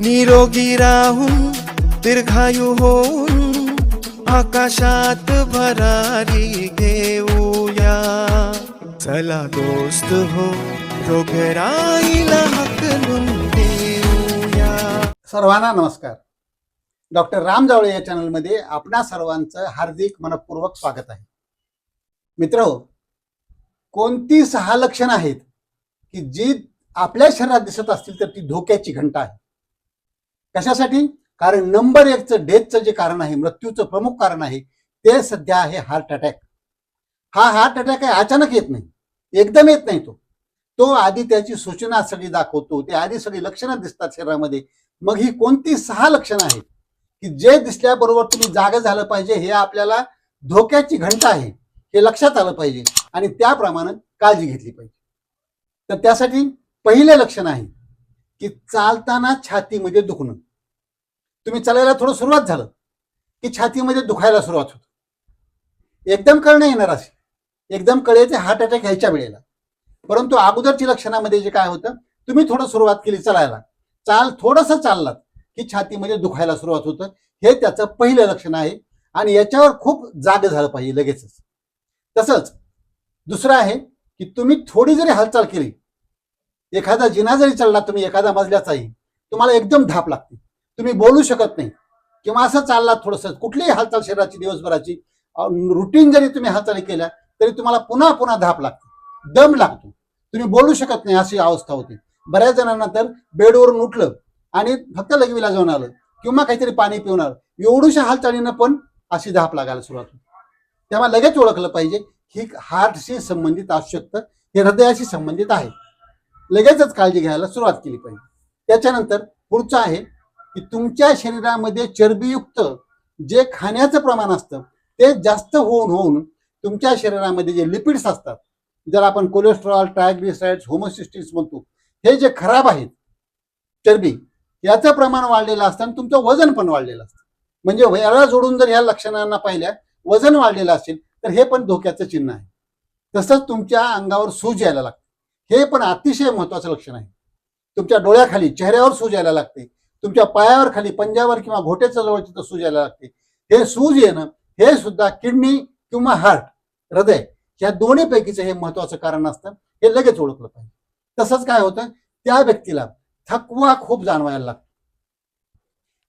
निरोगी राहून दीर्घायू होऊन आकाशात भरारी घेऊया. चला दोस्त हो रोगराईला हकलून देऊया. सर्वांना नमस्कार. डॉक्टर राम जावळे या चॅनलमध्ये आपणा सर्वांचं हार्दिक मनपूर्वक स्वागत आहे. मित्र हो, कोणती सहा लक्षणं आहेत की जी आपल्या शरीरात दिसत असतील तर ती धोक्याची घंटा आहे. कशासाठी? कारण नंबर एकचं डेथचं जे कारण आहे मृत्यूचं प्रमुख कारण आहे ते सध्या आहे हार्ट अटॅक. हा हार्ट अटॅक आहे अचानक येत नाही. एकदम येत नाही तो. तो आधी त्याची सूचना सगळी दाखवतो ते आधी सगळी लक्षणं दिसतात शरीरामध्ये. मग ही कोणती सहा लक्षणं आहेत? की जे दिसल्याबरोबर तुम्ही जागा झालं पाहिजे हे आपल्याला धोक्याची घंटा आहे हे लक्षात आलं पाहिजे आणि त्याप्रमाणे काळजी घेतली पाहिजे. तर त्यासाठी पहिले लक्षण आहे की चालताना छातीमध्ये दुखणं. तुम्ही चालायला थोडं सुरुवात झालं की छातीमध्ये दुखायला सुरुवात होते. एकदम कळणं येणार असे एकदम कळेचे हार्ट अटॅक ह्याच्या वेळेला. परंतु अगोदरची लक्षणामध्ये जे काय होतं तुम्ही थोडं सुरुवात केली चालायला. चाल थोडंसं चाललात की छातीमध्ये दुखायला सुरुवात होतं. हे त्याचं पहिलं लक्षण आहे आणि याच्यावर खूप जाग झालं पाहिजे लगेचच. तसंच दुसरं आहे की तुम्ही थोडी जरी हालचाल केली एखादा जिना जरी चढला तुम्ही एखादा मजल्याचाही तुम्हाला एकदम धाप लागते. तुम्ही बोलू शकत नाही. किंवा असं चालला थोडंसं कुठलीही हालचाल शरीराची दिवसभराची रुटीन जरी तुम्ही हालचाली केल्या तरी तुम्हाला पुन्हा पुन्हा धाप लागते. दम लागतो. तुम्ही बोलू शकत नाही अशी अवस्था होती. बऱ्याच जणांना तर बेडवरून उठलं आणि फक्त लघवीला जाऊन आलं किंवा काहीतरी पाणी पिऊन आलं. एवढूशा हालचालीनं पण अशी धाप लागायला सुरुवात होती. तेव्हा लगेच ओळखलं पाहिजे ही हार्टशी संबंधित आवश्यकता हे हृदयाशी संबंधित आहे. लगेचच काळजी घ्यायला सुरुवात केली पाहिजे. त्याच्यानंतर पुढचं आहे की तुमच्या शरीरामध्ये चरबीयुक्त जे खाण्याचं प्रमाण असतं ते जास्त होऊन होऊन तुमच्या शरीरामध्ये जे लिपिड्स असतात जर आपण कोलेस्ट्रॉल ट्रायग्लिसराइड्स होमोसिस्टिस म्हणतो हे जे खराब आहेत चरबी याचं प्रमाण वाढलेलं असतं आणि तुमचं वजन पण वाढलेलं असतं. म्हणजे याला जोडून जर ह्या लक्षणांना पाहिल्या वजन वाढलेलं असेल तर हे पण धोक्याचं चिन्ह आहे. तसंच तुमच्या अंगावर सूज यायला लागतं. हे पण अतिशय महत्वाचं लक्षण आहे. तुमच्या डोळ्याखाली चेहऱ्यावर सूज यायला लागते. तुमच्या पायावर खाली पंजावर किंवा घोट्याच्या जवळ तिथं सूज यायला लागते. हे सूज येणं हे सुद्धा किडनी किंवा हार्ट हृदय या दोन्ही पैकीचं हे महत्वाचं कारण असतं. हे लगेच ओळखलं पाहिजे. तसंच काय होतं? त्या व्यक्तीला थकवा खूप जाणवायला लागतो.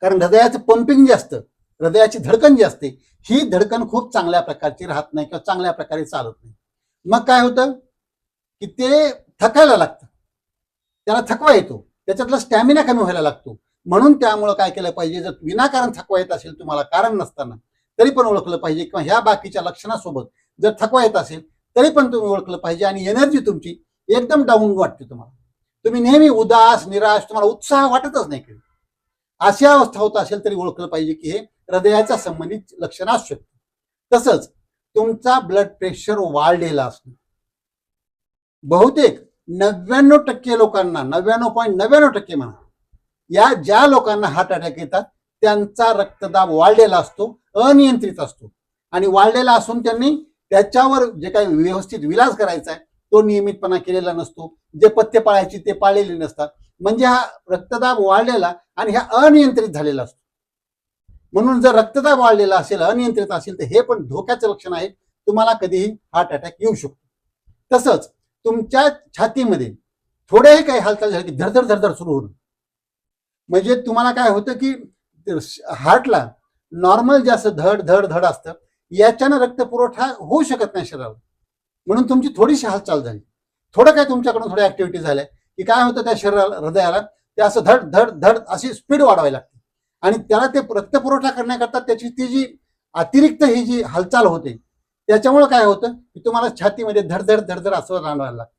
कारण हृदयाचं पंपिंग जे असतं हृदयाची धडकन जी असते ही धडकन खूप चांगल्या प्रकारची राहत नाही किंवा चांगल्या प्रकारे चालत नाही. मग काय होतं? की ते थकायला लागतं. त्याला थकवा येतो. त्याच्यातला स्टॅमिना कमी व्हायला लागतो. म्हणून त्यामुळं काय केलं पाहिजे जर विनाकारण थकवा येत असेल तुम्हाला कारण नसताना तरी पण ओळखलं पाहिजे किंवा ह्या बाकीच्या लक्षणासोबत जर थकवा येत असेल तरी पण तुम्ही ओळखलं पाहिजे आणि एनर्जी तुमची एकदम डाऊन वाटते तुम्हाला. तुम्ही नेहमी उदास निराश तुम्हाला उत्साह वाटतच नाही काही अशी अवस्था होत असेल तरी ओळखलं पाहिजे की हे हृदयाच्या संबंधित लक्षण असू शकतं तसंच तुमचा ब्लड प्रेशर वाढलेला असणं बहुतेक नव्याण्णव टक्के लोकांना नव्याण्णव पॉईंट नव्याण्णव टक्के म्हणा या ज्या लोकांना हार्ट अटॅक येतात त्यांचा रक्तदाब वाढलेला असतो अनियंत्रित असतो. आणि वाढलेला असून त्यांनी त्याच्यावर जे काही व्यवस्थित विलास करायचा आहे तो नियमितपणा केलेला नसतो. जे पथ्य पाळायची ते पाळलेले नसतात. म्हणजे हा रक्तदाब वाढलेला आणि हा अनियंत्रित झालेला असतो. म्हणून जर रक्तदाब वाढलेला असेल अनियंत्रित असेल तर हे पण धोक्याचं लक्षण आहे. तुम्हाला कधीही हार्ट अटॅक येऊ शकतो. तसंच तुमच्या छातीमध्ये थोडेही काही हालचाल झाली की धडधड धडधड सुरू होणं म्हणजे तुम्हाला काय होतं की हार्टला नॉर्मल जे असं धड धड धड असतं याच्यानं रक्त पुरवठा होऊ शकत नाही शरीराला म्हणून तुमची थोडीशी हालचाल झाली. थोडं काय तुमच्याकडून थोड्या ऍक्टिव्हिटी झाल्या की काय होतं त्या शरीराला हृदयाला ते असं धड धड धड अशी स्पीड वाढवायला लागते. आणि त्याला ते रक्तपुरवठा करण्याकरता त्याची ती जी अतिरिक्त ही जी हालचाल होते त्याच्यामुळे काय होतं की तुम्हाला छातीमध्ये धडधड धडधड असं राहणार लागतं.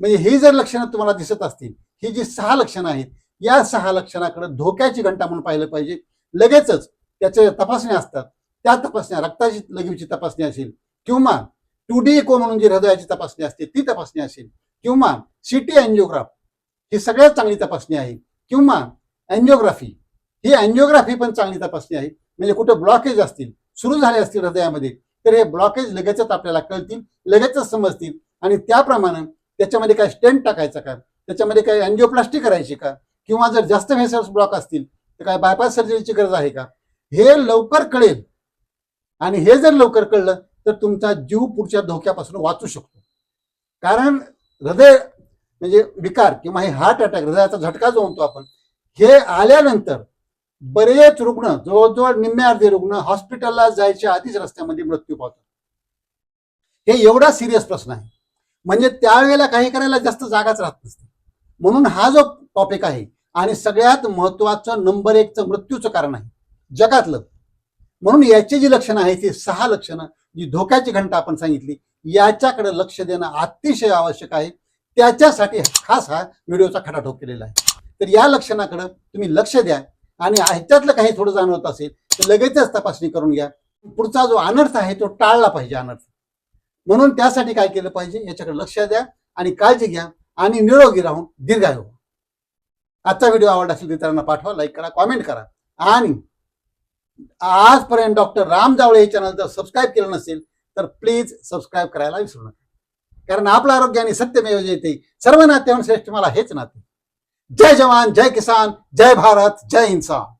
म्हणजे ही जर लक्षणं तुम्हाला दिसत असतील ही जी सहा लक्षणं आहेत या सहा लक्षणाकडे धोक्याची घंटा म्हणून पाहिलं पाहिजे. लगेचच त्याच्या तपासण्या असतात. त्या तपासण्या रक्ताची लगीची तपासणी असेल किंवा टू डी इको म्हणून जी हृदयाची तपासणी असते ती तपासणी असेल किंवा सिटी अँजिओग्राफ ही सगळ्यात चांगली तपासणी आहे किंवा अँजिओग्राफी ही अँजिओग्राफी पण चांगली तपासणी आहे. म्हणजे कुठे ब्लॉकेज असतील सुरू झाले असतील हृदयामध्ये तर हे ब्लॉकेज लगेचच आपल्याला कळतील लगेचच समजतील. आणि त्याप्रमाणे त्याच्यामध्ये काय स्टेंट टाकायचा का? त्याच्यामध्ये काय अँजिओप्लास्टी करायची का? किंवा जर जास्त व्हेसल्स ब्लॉक असतील तर काय बायपास सर्जरीची गरज आहे का? हे लवकर कळेल. आणि हे जर लवकर कळलं तर तुमचा जीव पुढच्या धोक्यापासून वाचू शकतो. कारण हृदय म्हणजे विकार किंवा हे हार्ट अटॅक हृदयाचा झटका जो म्हणतो आपण हे आल्यानंतर बरेच रुग्ण जवळजवळ निम्मे अर्धे रुग्ण हॉस्पिटलला जायच्या आधीच रस्त्यामध्ये मृत्यू पावतात. हे एवढा सिरियस प्रश्न आहे. म्हणजे त्यावेळेला काही करायला जास्त जागाच राहत नसते. म्हणून हा जो टॉपिक आहे आणि सगळ्यात महत्वाचं नंबर एकचं मृत्यूचं कारण आहे. जगातलं. म्हणून याची जी लक्षणं आहेत ती सहा लक्षणं जी धोक्याची घंटा आपण सांगितली याच्याकडे लक्ष देणं अतिशय आवश्यक आहे. त्याच्यासाठी खास हा व्हिडिओचा खटाटोप केलेला आहे. तर या लक्षणाकडे तुम्ही लक्ष द्या. आणि ह्याच्यातलं काही थोडं जाणवत असेल तर लगेचच तपासणी करून घ्या. पुढचा जो अनर्थ आहे तो टाळला पाहिजे अनर्थ. म्हणून त्यासाठी काय केलं पाहिजे याच्याकडे लक्ष द्या आणि काळजी घ्या आणि निरोगी राहून दीर्घायू. व्हा. आजचा व्हिडिओ आवडला असेल तर इतरांना पाठवा लाईक करा कॉमेंट करा. आणि आजपर्यंत डॉक्टर राम जावळे हे चॅनल जर सबस्क्राईब केलं नसेल तर प्लीज सबस्क्राईब करायला विसरू नका. कारण आपलं आरोग्य आणि सत्यमेव जयते सर्व नात्याहून श्रेष्ठ मला हेच नाते. जय जवान जय किसान जय भारत जय इन्सान